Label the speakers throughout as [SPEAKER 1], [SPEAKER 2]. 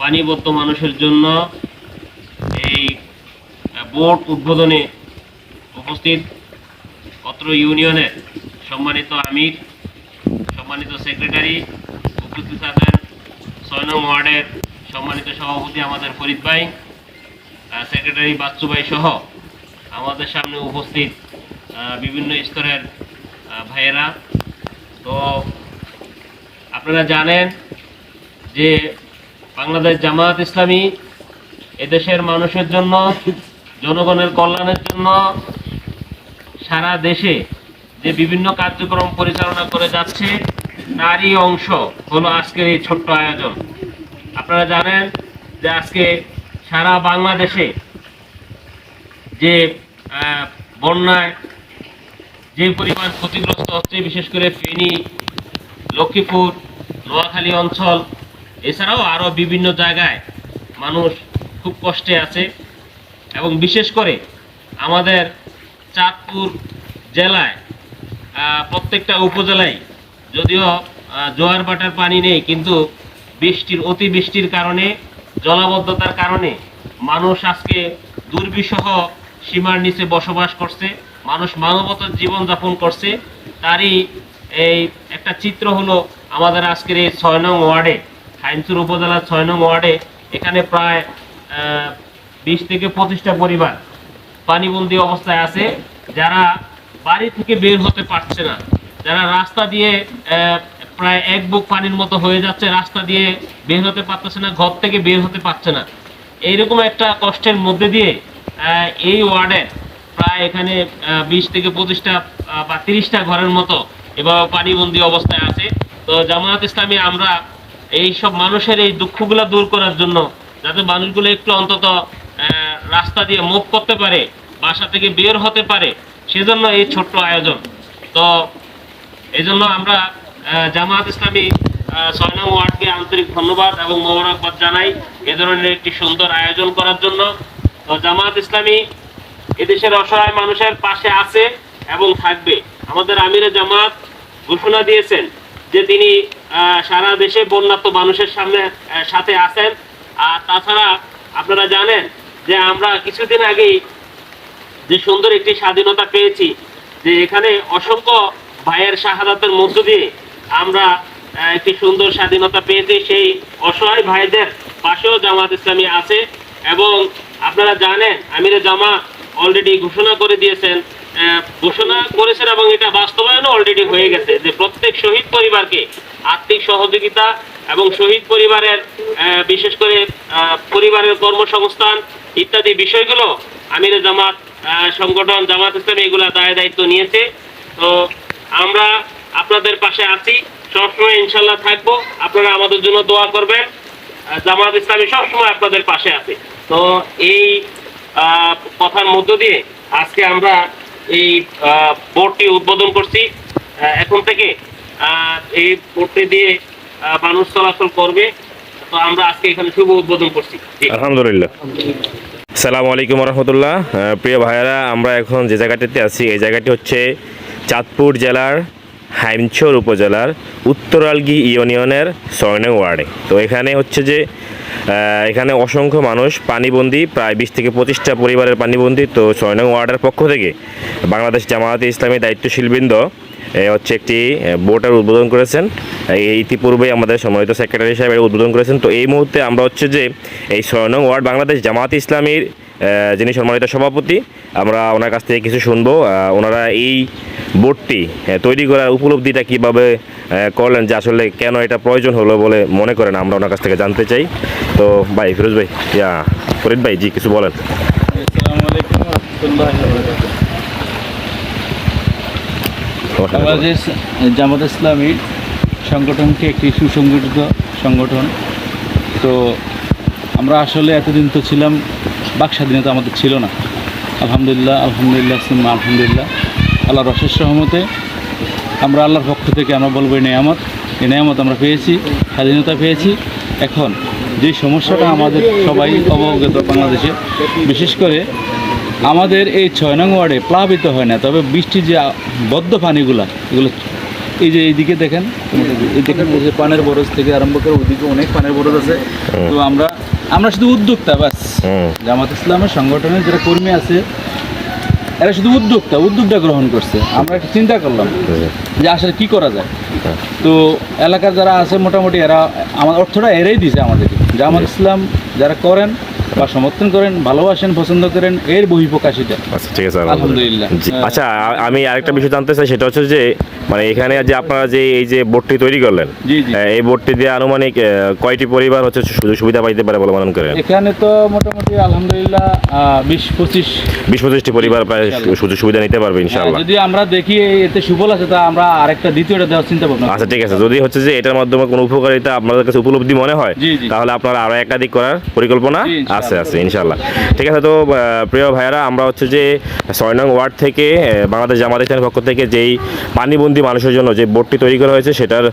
[SPEAKER 1] পানিবদ্ধ মানুষের জন্য এই বোর্ড উদ্বোধনে উপস্থিত অত্র ইউনিয়নের সম্মানিত আমির, সম্মানিত সেক্রেটারি, উপস্থিত আছেন ছয় নং ওয়ার্ডের সম্মানিত সভাপতি আমাদের ফরিদ ভাই সেক্রেটারি বাচ্চু ভাই সহ আমাদের সামনে উপস্থিত বিভিন্ন স্তরের ভাইয়েরা। তো আপনারা জানেন যে বাংলাদেশ জামায়াত ইসলামী এদেশের মানুষের জন্য, জনগণের কল্যাণের জন্য সারা দেশে যে বিভিন্ন কার্যক্রম পরিচালনা করে যাচ্ছে, তারই অংশ হলো আজকের এই ছোট্ট আয়োজন। আপনারা জানেন যে আজকে সারা বাংলাদেশে যে বন্যায় যে পরিমাণ ক্ষতিগ্রস্ত হচ্ছে, বিশেষ করে ফেনী, লক্ষ্মীপুর, নোয়াখালী অঞ্চল এছাড়াও আরও বিভিন্ন জায়গায় মানুষ খুব কষ্টে আছে এবং বিশেষ করে আমাদের চাঁদপুর জেলায় প্রত্যেকটা উপজেলায় যদিও জোয়ার বাটার পানি নেই, কিন্তু বৃষ্টির, অতি বৃষ্টির কারণে, জলাবদ্ধতার কারণে মানুষ আজকে দুর্বিষহ সীমার নিচে বসবাস করছে, মানুষ মানবতার জীবনযাপন করছে। তারই এই একটা চিত্র হলো আমাদের আজকের এই ছয় নং ওয়ার্ডে। হাইনচুর উপজেলার ছয় নং ওয়ার্ডে এখানে প্রায় বিশ থেকে পঁচিশটা পরিবার পানিবন্দি অবস্থায় আছে, যারা বাড়ি থেকে বের হতে পারছে না। যারা রাস্তা দিয়ে প্রায় এক বুক পানির মতো হয়ে যাচ্ছে, রাস্তা দিয়ে বের হতে পারতেছে না, ঘর থেকে বের হতে পারছে না। এইরকম একটা কষ্টের মধ্যে দিয়ে এই ওয়ার্ডে প্রায় এখানে বিশ থেকে পঁচিশটা বা তিরিশটা ঘরের মতো এভাবে পানিবন্দি অবস্থায় আছে। তো জামায়াত ইসলামী, আমরা এই সব মানুষের এই দুঃখগুলো দূর করার জন্য যাতে মানুষগুলো একটু অন্তত রাস্তা দিয়ে মুভ করতে পারে, বাসা থেকে বের হতে পারে, সেজন্য এই ছোট্ট আয়োজন। তো এই আমরা জামায়াত ইসলামী নং ওয়ার্ডকে আন্তরিক ধন্যবাদ এবং মোবারকবাদ জানাই এ ধরনের একটি সুন্দর আয়োজন করার জন্য। তো জামায়াত ইসলামী এদেশের অসহায় মানুষের পাশে আছে এবং থাকবে। আমাদের আমিরে জামাত ঘোষণা দিয়েছেন যে তিনি সারা দেশে বন্যাত্ম মানুষের সামনে সাথে আছেন। আর তাছাড়া আপনারা জানেন যে আমরা কিছুদিন আগেই যে সুন্দর একটি স্বাধীনতা পেয়েছি, যে এখানে অসংখ্য ভাইয়ের শাহাদাতের মধ্য দিয়ে আমরা একটি সুন্দর স্বাধীনতা পেয়েছি। সেই অসহায় ভাইদের পাশেও জামাত ইসলামী আছে এবং আপনারা জানেন আমিরে জামা অলরেডি ঘোষণা করে দিয়েছেন ঘোষণা করেছেন এবং এটা বাস্তবায়নও অলরেডি হয়ে গেছে যে প্রত্যেক শহীদ পরিবারকে আর্থিক সহযোগিতা এবং শহীদ পরিবারের বিশেষ করে পরিবারের কর্মসংস্থান ইত্যাদি বিষয়গুলো আমিরে জামাত সংগঠন জামাত ইসলামী এগুলা দায় দায়িত্ব নিয়েছে। তো আমরা আপনাদের পাশে আছি। সবসময় ইনশাল্লাহ থাকব। আপনারা আমাদের জন্য দোয়া করবেন। জামাত ইসলামী সবসময় আপনাদের পাশে আছে। তো এই কথার মধ্য দিয়ে আজকে আমরা এই বোর্ডটি উদ্বোধন করছি। এখন থেকে এই বোর্ডটি দিয়ে মানুষ চলাচল করবে। তো আমরা আজকে এখানে শুভ উদ্বোধন করছি।
[SPEAKER 2] আলহামদুলিল্লাহ। সালামু আলাইকুম রহমতুল্লাহ প্রিয় ভাইয়েরা আমরা এখন যে জায়গাটিতে আছি এই জায়গাটি হচ্ছে চাঁদপুর জেলার হাইমচর উপজেলার উত্তরালগি ইউনিয়নের ছয় নং ওয়ার্ডে। তো এখানে হচ্ছে যে এখানে অসংখ্য মানুষ পানিবন্দী, প্রায় বিশ থেকে পঁচিশটা পরিবারের পানিবন্দী। তো ছয় নং ওয়ার্ডের পক্ষ থেকে বাংলাদেশ জামায়াতে ইসলামী দায়িত্বশীলবৃন্দ হচ্ছে একটি বোর্ডের উদ্বোধন করেছেন। ইতিপূর্বে আমাদের সম্মানিত সেক্রেটারি সাহেব উদ্বোধন করেছেন। তো এই মুহূর্তে আমরা হচ্ছে যে এই ছয় নং ওয়ার্ড বাংলাদেশ জামাত ইসলামীর যিনি সম্মানিত সভাপতি, আমরা ওনার কাছ থেকে কিছু শুনব। ওনারা এই বোর্ডটি তৈরি করার উপলব্ধিটা কীভাবে করলেন যে আসলে কেন এটা প্রয়োজন হলো বলে মনে করেন আমরা ওনার কাছ থেকে জানতে চাই। তো ভাই, ফিরোজ ভাই, ইয়া, ফরিদ ভাই, জি, কিছু বলেন।
[SPEAKER 3] জামাত ইসলামী সংগঠনটি একটি সুসংগঠিত সংগঠন। তো আমরা আসলে এতদিন তো ছিলাম, বাক স্বাধীনতা আমাদের ছিল না। আলহামদুলিল্লাহ আলহামদুলিল্লাহ আলহামদুলিল্লাহ। আল্লাহর অশেষ সহমতে আমরা আল্লাহর পক্ষ থেকে আমরা বলব এই নেয়ামত। এই নেয়ামত আমরা পেয়েছি স্বাধীনতা পেয়েছি। এখন যে সমস্যাটা আমাদের সবাই অবগত বাংলাদেশে বিশেষ করে আমাদের এই ছয় নং ওয়ার্ডে প্লাবিত হয় না তবে বৃষ্টির যে বদ্ধ পানিগুলা এগুলো এই যে এইদিকে দেখেন এই দেখেন যে পানের বরজ থেকে আরম্ভ করে ওইদিকে অনেক পানের বরজ আছে। তো আমরা আমরা শুধু উদ্যোক্তা বাস।
[SPEAKER 2] হুম।
[SPEAKER 3] জামাত ইসলামের সংগঠনের যারা কর্মী আছে এরা শুধু উদ্যোগটা উদ্যোগটা গ্রহণ করছে। আমরা একটা চিন্তা করলাম যে আসলে কি করা যায়। তো এলাকার যারা আছে, মোটামুটি এরা আমার অর্থটা এরাই দিয়েছে আমাদেরকে। জামাত ইসলাম যারা করেন বা সমর্থন করেন ভালোবাসেন পছন্দ করেন এর বহিঃপ্রকাশ এটা।
[SPEAKER 2] আচ্ছা ঠিক আছে
[SPEAKER 3] আলহামদুলিল্লাহ।
[SPEAKER 2] আচ্ছা আমি আরেকটা বিষয় জানতে চাই সেটা হচ্ছে যে মানে এখানে যে আপনারা যে এই যে বোর্ডটি তৈরি করলেন এই বোর্ডটি দিয়ে আনুমানিক কয়টি পরিবার হচ্ছে সুযোগ সুবিধা পাইতে পারে বলে মনে করেন?
[SPEAKER 3] এখানে তো মোটামুটি আলহামদুলিল্লাহ বিশ পঁচিশ
[SPEAKER 2] বিশ পঁচিশটি পরিবার প্রায় সুযোগ সুবিধা নিতে পারবে ইনশাআল্লাহ।
[SPEAKER 3] যদি আমরা দেখি এতে সুফল আছে তা আমরা আরেকটা দ্বিতীয়টা দেওয়ার চিন্তা ভাবনা
[SPEAKER 2] আচ্ছা ঠিক আছে যদি হচ্ছে যে এটার মাধ্যমে কোনো উপকারিতা আপনাদের কাছে উপলব্ধি মনে হয়। তাহলে আপনারা আরও একাধিক করার পরিকল্পনা। আছে আছে ইনশাল্লাহ ঠিক আছে তো প্রিয় ভাইয়েরা আমরা হচ্ছে যে ছয় নং ওয়ার্ড থেকে বাংলাদেশ জামাত ইসলামের পক্ষ থেকে যেই পানিবন্দি মানুষের জন্য যে বোর্ডটি তৈরি করা হয়েছে সেটার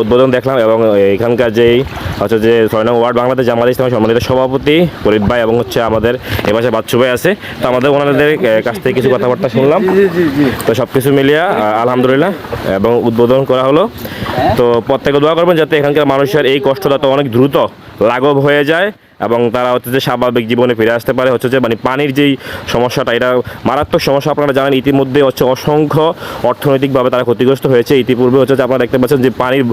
[SPEAKER 2] উদ্বোধন দেখলাম এবং এখানকার যেই হচ্ছে যে ছয় নং ওয়ার্ড বাংলাদেশ জামাত ইসলামের সম্মানিত সভাপতি ফরিদ ভাই এবং হচ্ছে আমাদের এ পাশে বাচ্চু ভাই আছে। তো আমাদের ওনাদের কাছ থেকে কিছু কথাবার্তা শুনলাম। তো সব কিছু মিলিয়ে আলহামদুলিল্লাহ এবং উদ্বোধন করা হলো। তো প্রত্যেকে দোয়া করবেন যাতে এখানকার মানুষের এই কষ্টটা তো অনেক দ্রুত লাঘব হয়ে যায়। এবং তারা হচ্ছে যে স্বাভাবিক জীবনে ফিরে আসতে পারে। হচ্ছে যে মানে পানির যেই সমস্যাটা, এটা মারাত্মক সমস্যা আপনারা জানেন, ইতিমধ্যে হচ্ছে অসংখ্য অর্থনৈতিকভাবে তারা ক্ষতিগ্রস্ত হয়েছে। ইতিপূর্বে হচ্ছে যে আপনারা দেখতে পাচ্ছেন যে পানির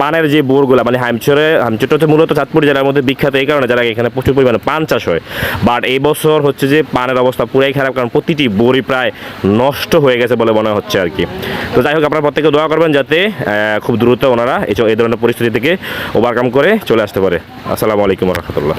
[SPEAKER 2] পানের যে বোরগুলো মানে হামচরে হামচরটা হচ্ছে মূলত চাঁদপুর জেলার মধ্যে বিখ্যাত এই কারণে, যারা এখানে প্রচুর পরিমাণে পান চাষ হয়। বাট এই বছর হচ্ছে যে পানের অবস্থা পুরাই খারাপ, কারণ প্রতিটি বোরই প্রায় নষ্ট হয়ে গেছে বলে মনে হচ্ছে আর কি। তো যাই হোক, আপনারা প্রত্যেকে দোয়া করবেন যাতে খুব দ্রুত ওনারা এই ধরনের পরিস্থিতি থেকে ওভারকাম করে চলে আসতে পারে। আসসালামু আলাইকুম রহমতুল্লাহ।